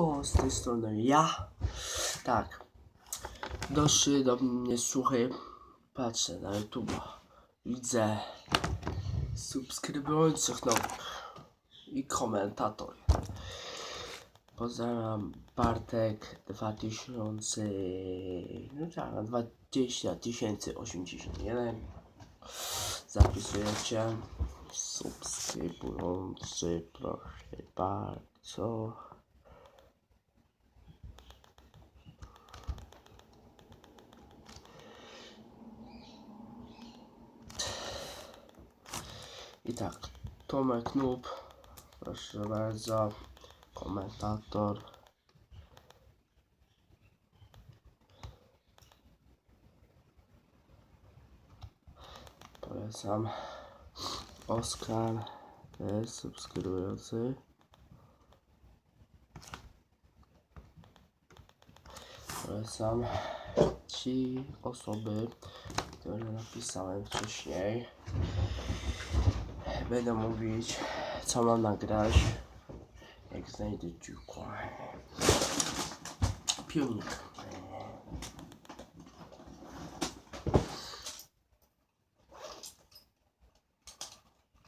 O, z tej strony ja. Tak. Doszły do mnie słuchy. Patrzę na YouTube. Widzę subskrybujących nowych i komentator. Pozdrawiam Bartek 2000. No tak, 20 081. Zapisujecie. Subskrybujący, proszę bardzo. I tak, Tomek Noob, proszę bardzo, komentator. Polecam. Oskar, też subskrybujący. Polecam ci osoby, które napisałem wcześniej. Będę mówić, co mam nagrać, jak znajdę dziukła. Piłnik.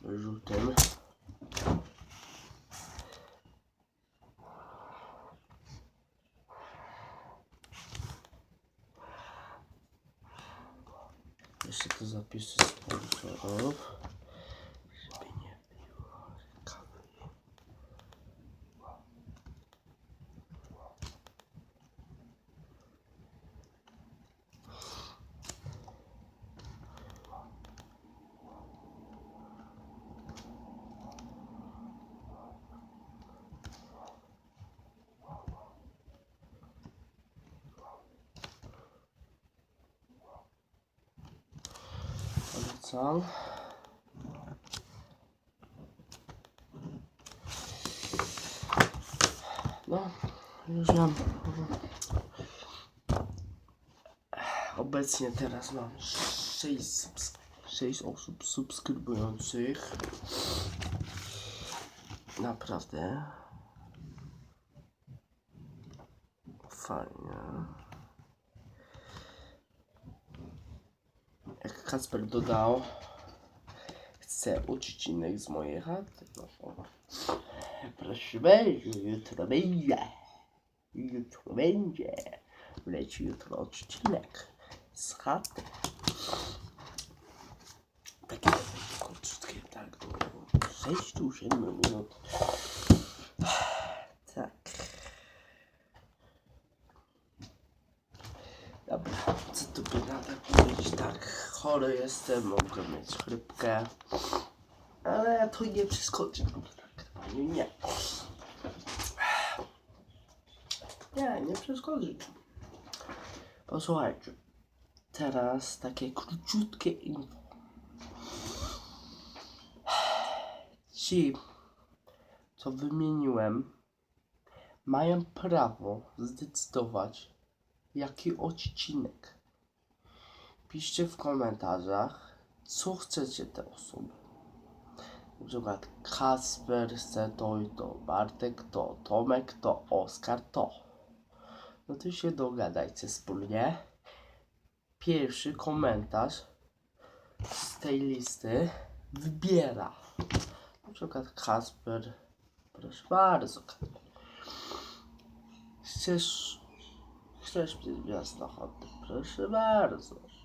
Żółtym. Jeszcze to zapisy sponsorów. Żeby nie było kawy. Polecam. No, już mam. Obecnie teraz mam 6, subs- 6 osób subskrybujących. Naprawdę. Fajnie. Jak Kacper dodał, chcę odcinek z mojej chaty. No, o. Jutro będzie. Jutro będzie. Leci jutro odcinek z chaty. Takie krótkie, tak, do 6-7 minut. Tak. Dobra, co tu by nadal powiedzieć? Tak, chory jestem, mogę mieć chrypkę. Ale to nie przeskoczy. Tak, nie, nie. Nie, przeskoczy. Posłuchajcie. Teraz takie króciutkie info. Ci, co wymieniłem, mają prawo zdecydować, jaki odcinek. Piszcie w komentarzach, co chcecie te osoby. Na przykład Kasper chce to i to, Bartek to, Tomek to, Oskar to. No to się dogadajcie wspólnie. Pierwszy komentarz z tej listy wybiera. Na przykład Kasper, proszę bardzo. Chcesz, chcesz mieć gwiazdę ochotę, proszę bardzo.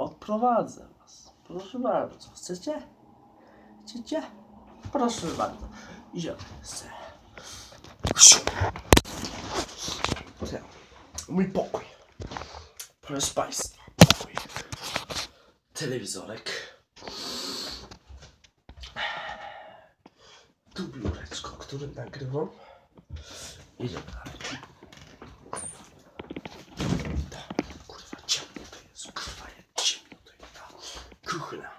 Odprowadzę was. Proszę bardzo. Chcecie? Chcecie? Proszę bardzo. Idziemy. Mój pokój. Proszę Państwa. Pokój. Telewizorek. Tu biureczko, którym nagrywam. Idziemy dalej. Tak, kurwa, ciemno to jest. Kurwa, jak ciemno to jest. Ta kuchnia.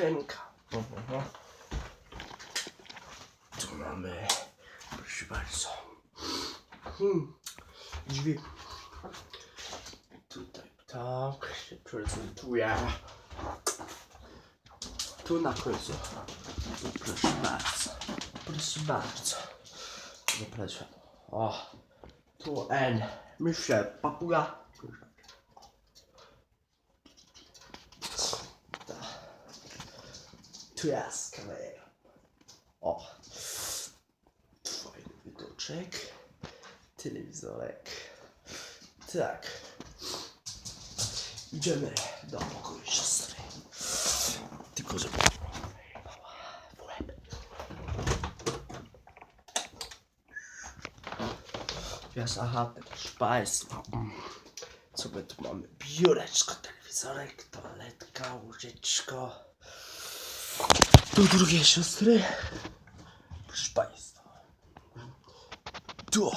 Kuchenka. Tu mamy, proszę bardzo. Hmm. Drzwi. Tutaj tak się prezentuje. Tu na końcu. Proszę bardzo. proszę bardzo. Zapraszam. O, tu N. Myślę, papuga. Tu kamera. O. Fajny widoczek. Telewizorek. Tak. Idziemy do pokoju siostry. Tylko żeby... Wiesz, aha, proszę Państwa. mm, Co my tu mamy? Biureczko, telewizorek, toaletka, łóżeczko. Tu drugie siostry. Proszę Państwa. Tu.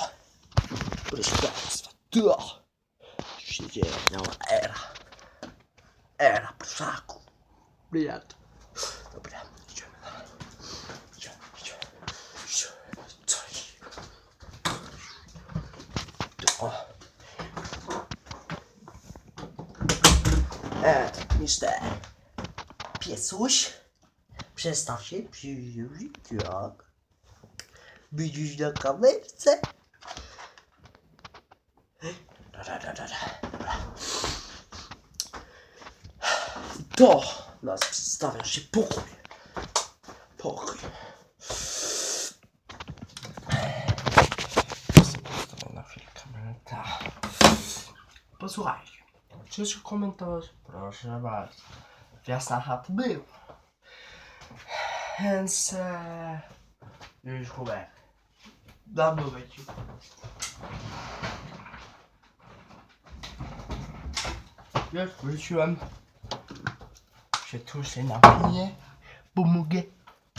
Proszę Państwa. Tu. Tu się dzieje cała era. Era prszaku. Bliad. Dobra, idziemy dalej. Idziemy, idziemy. Idziemy. Coś. Tu. E, mister. Piesuś. Przestaw się przyjrzeć, jak. Widzisz na kamerce? Da, da. Dobra. To nas przedstawia się pokój. Pokój. Tak. Posłuchajcie. Chcecie komentować? Proszę bardzo. Jasna chat był. Więc e, już chłopek. Dawno będzie. Już wróciłem. Się tu się napiję, bo mogę.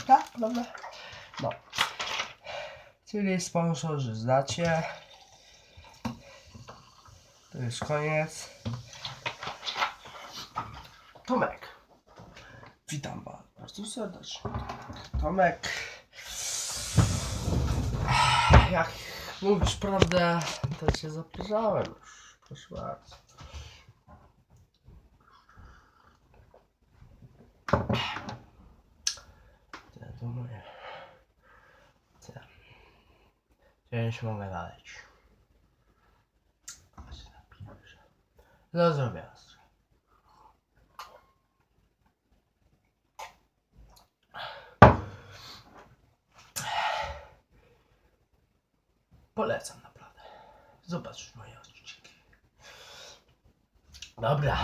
Tak, dobra. No. Czyli sponsorzy znacie. To już koniec. Tomek. Witam was bardzo serdecznie. Tomek. Jak mówisz prawdę, to cię zapraszałem już. Proszę bardzo. Ja już mogę dalej. A się napiszę. No zrobię. Polecam naprawdę. Zobacz moje odcinki. Dobra.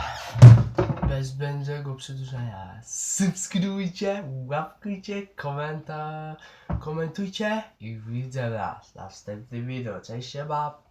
Bez zbędnego przedłużania. Subskrybujcie, łapkujcie, komenta, komentujcie i widzę was w następnym wideo. Cześć, siema.